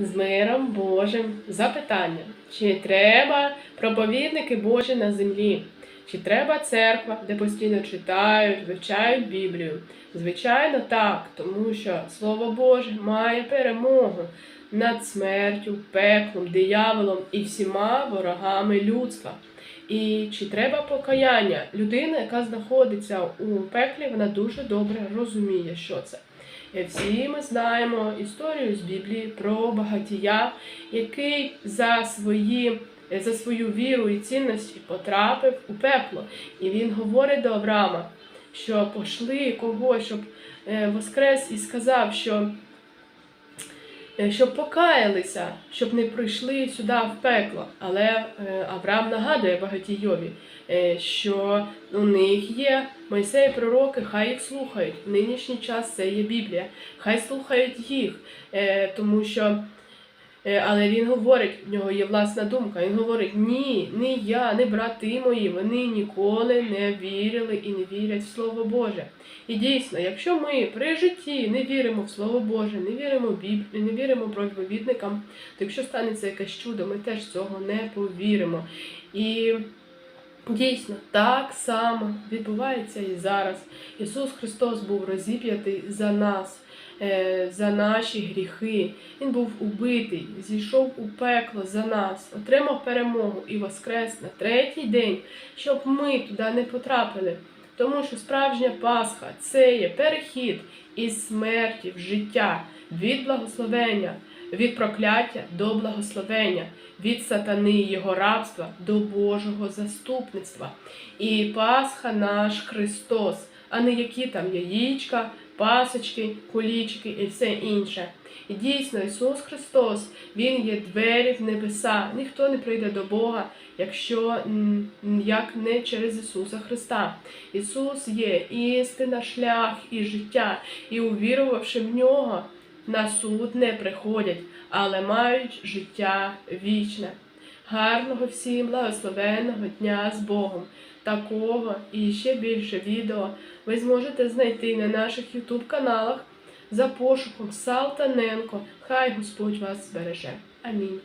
з миром Божим запитання, чи треба проповідники Божі на землі, чи треба церква, де постійно читають, вивчають Біблію? Звичайно, так, тому що Слово Боже має перемогу над смертю, пеклом, дияволом і всіма ворогами людства. І чи треба покаяння? Людина, яка знаходиться у пеклі, вона дуже добре розуміє, що це. Всі ми знаємо історію з Біблії про багатія, який за свої. За свою віру і цінності потрапив у пекло. І він говорить до Авраама, що пошли когось, щоб е, воскрес і сказав, що щоб покаялися, щоб не прийшли сюди в пекло. Але е, Авраам нагадує багатійові, е, що у них є Мойсей пророки, хай їх слухають. В нинішній час це є Біблія, хай слухають їх, е, тому що. Е, Але він говорить, в нього є власна думка. Він говорить: ні, не я, не брати мої, вони ніколи не вірили і не вірять в Слово Боже. І дійсно, якщо ми при житті не віримо в Слово Боже, не віримо в Біблію, не віримо проповідникам, то якщо станеться якесь чудо, ми теж цього не повіримо. І дійсно так само відбувається і зараз. Ісус Христос був розіп'ятий за нас. Е, За наші гріхи. Він був убитий, зійшов у пекло за нас, отримав перемогу і воскрес на третій день, щоб ми туди не потрапили. Тому що справжня Пасха це є перехід із смерті в життя, від благословення, від прокляття до благословення, від сатани його рабства до Божого заступництва. І Пасха наш Христос, а не які там яєчка, пасочки, кулічки і все інше. І дійсно, Ісус Христос, Він є двері в небеса. Ніхто не прийде до Бога, якщо як не через Ісуса Христа. Ісус є істина, шлях і життя, і увірувавши в нього, на суд не приходять, але мають життя вічне. Гарного всім благословенного дня з Богом. Такого і ще більше відео ви зможете знайти на наших YouTube каналах за пошуком Салтаненко. Хай Господь вас збереже. Амінь.